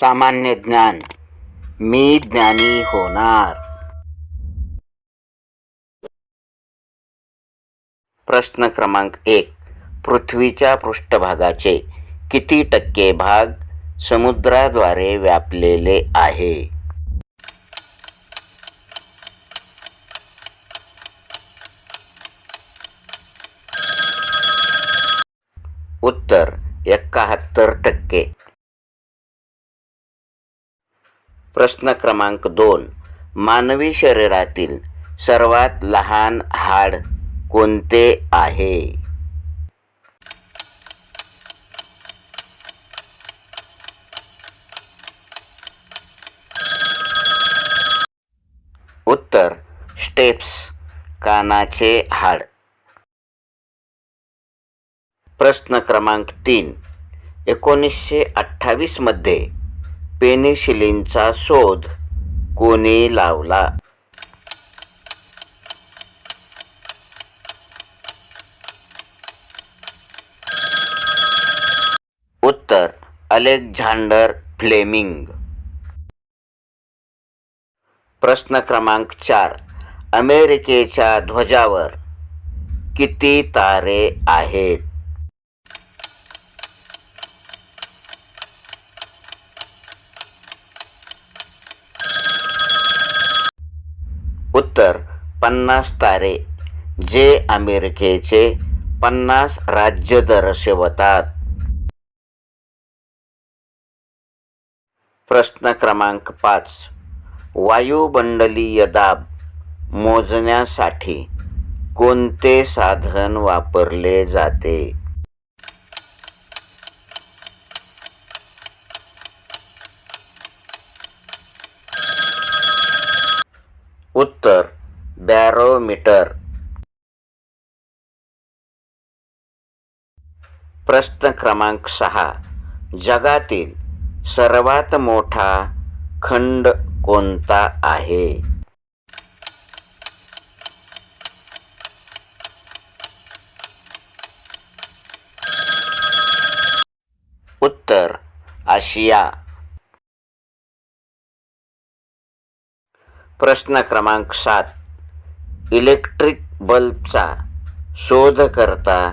सामान्य ज्ञान. मी ज्ञानी होणार. प्रश्न क्रमांक एक. पृथ्वीच्या पृष्ठभागाचे किती टक्के भाग समुद्राद्वारे व्यापलेले आहे? उत्तर एकाहत्तर टक्के. प्रश्न क्रमांक दोन. मानवी शरीरातील सर्वात लहान हाड कोणते आहे? उत्तर स्टेप्स कानाचे हाड. प्रश्न क्रमांक तीन. एकोणीसशे अठ्ठावीसमध्ये पेनिशिलिनचा शोध कोणी लावला? उत्तर अलेक्झांडर फ्लेमिंग. प्रश्न क्रमांक चार अमेरिकेच्या ध्वजावर किती तारे आहेत उत्तर पन्नास तारे जे अमेरिकेचे पन्नास राज्य दर्शवतात. प्रश्न क्रमांक पाच. वायुमंडलीय दाब मोजण्यासाठी कोणते साधन वापरले जाते उत्तर किलोमीटर. प्रश्न क्रमांक सहा. जगातील सर्वात मोठा खंड कोणता आहे? उत्तर आशिया. प्रश्न क्रमांक सात. इलेक्ट्रिक बल्बचा शोधकर्ता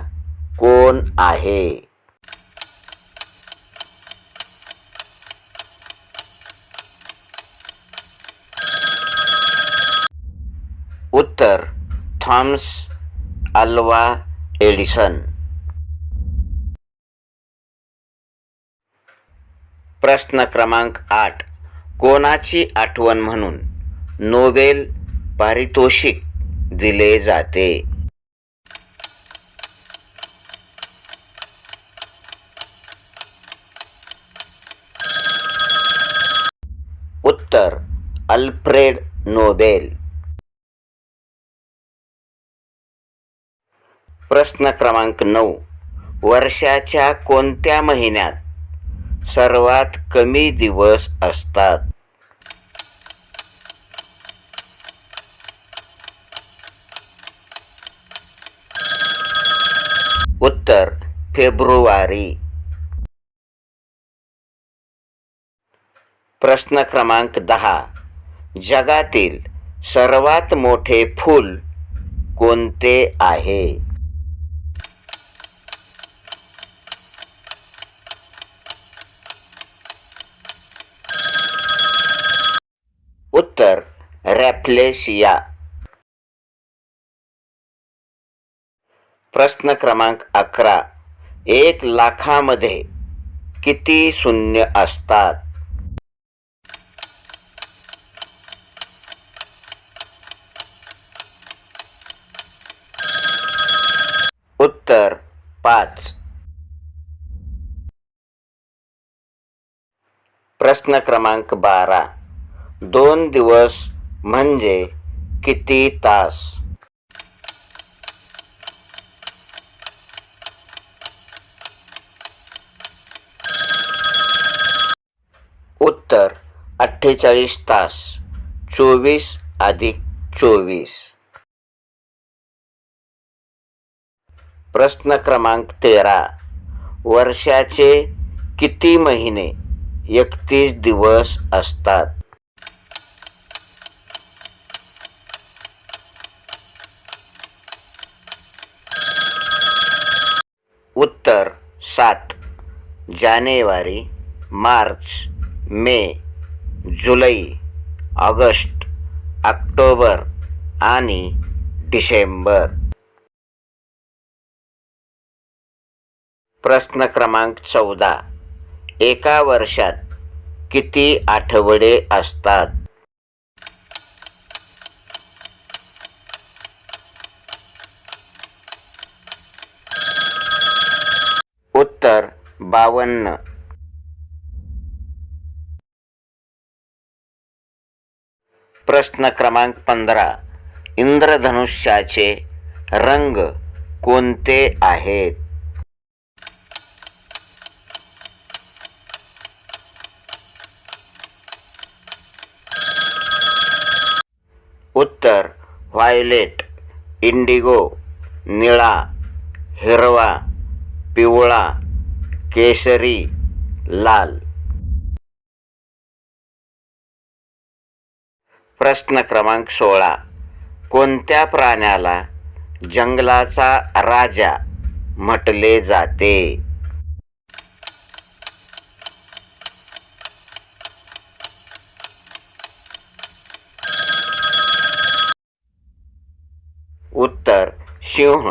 कोण आहे? उत्तर थॉम्स अल्वा एडिसन. प्रश्न क्रमांक आठ. कोणाची आठवण म्हणून नोबेल पारितोषिक दिले जाते. उत्तर अल्फ्रेड नोबेल. प्रश्न क्रमांक नऊ. वर्षाच्या कोणत्या महिन्यात सर्वात कमी दिवस असतात? उत्तर फेब्रुवारी. प्रश्न क्रमांक दहा. जगातील सर्वात मोठे फूल कोणते आहे? उत्तर रॅफ्लेशिया प्रश्न क्रमांक अकरा. एक लाखामध्ये किती शून्य असतात? उत्तर पाच. प्रश्न क्रमांक बारा. दोन दिवस म्हणजे किती तास उत्तर अठ्ठेचाळीस तास. चोवीस अधिक चोवीस. प्रश्न क्रमांक तेरा. वर्षाचे किती महिने? एकतीस दिवस असतात. उत्तर सात. जानेवारी मार्च मे. जुलै ऑगस्ट ऑक्टोबर आणि डिसेंबर. प्रश्न क्रमांक चौदा. एका वर्षात किती आठवडे असतात? उत्तर बावन्न. प्रश्न क्रमांक पंधरा. इंद्रधनुष्याचे रंग कोणते आहेत? उत्तर व्हायलेट इंडिगो निळा हिरवा पिवळा केशरी लाल. प्रश्न क्रमांक सोळा. कोणत्या प्राण्याला जंगलाचा राजा म्हटले जाते? उत्तर सिंह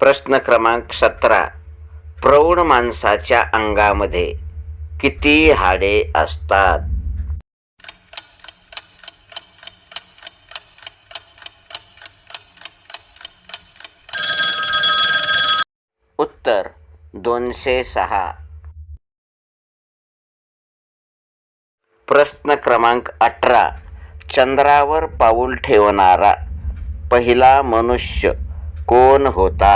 प्रश्न क्रमांक सतरा. प्रौढ माणसाच्या अंगामध्ये किती हाडे असतात? उत्तर दोनशे सहा. प्रश्न क्रमांक अठरा. चंद्रावर पाऊल ठेवणारा पहिला मनुष्य कोण होता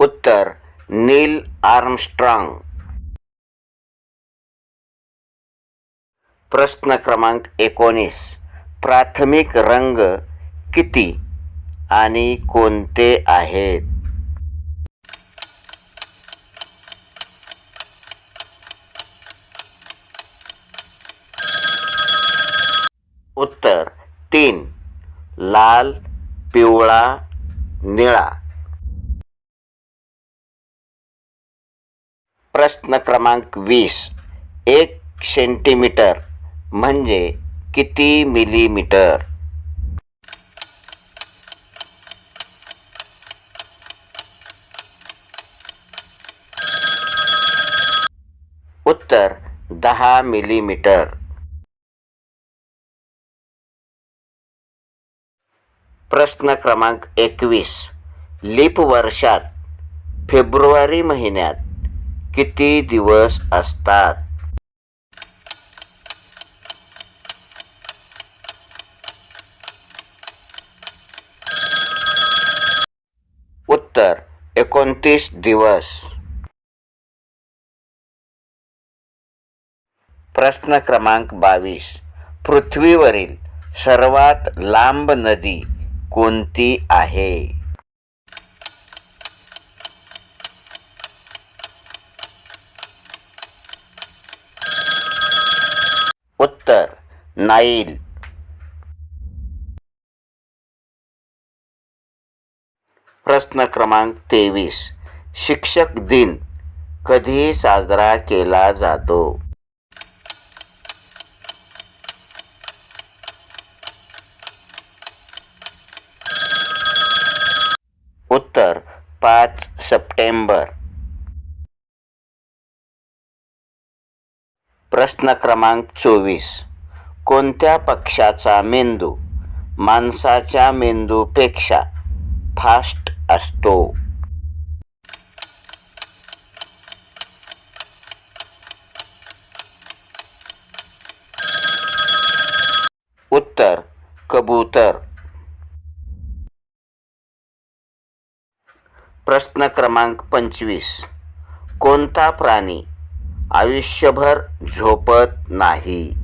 उत्तर नील आर्मस्ट्रॉंग. प्रश्न क्रमांक एकोणीस. प्राथमिक रंग किती आणि कोणते आहेत? उत्तर तीन. लाल पिवळा निळा. प्रश्न क्रमांक वीस. एक सेंटीमीटर म्हणजे किती मिलीमीटर उत्तर, दहा मिलीमीटर प्रश्न क्रमांक एकवीस. लीप वर्षात, फेब्रुवारी महिन्यात किती दिवस असतात? उत्तर एकोणतीस दिवस. प्रश्न क्रमांक बावीस. पृथ्वीवरील सर्वात लांब नदी कोणती आहे उत्तर नाईल. प्रश्न क्रमांक तेवीस. शिक्षक दिन कधी साजरा केला जातो. उत्तर पाच सप्टेंबर. प्रश्न क्रमांक चोवीस. कोणत्या पक्षाचा मेंदू माणसाच्या मेंदूपेक्षा फास्ट असतो? उत्तर कबूतर. प्रश्न क्रमांक पंचवीस. कोणता प्राणी आयुष्यभर झोपत नाही?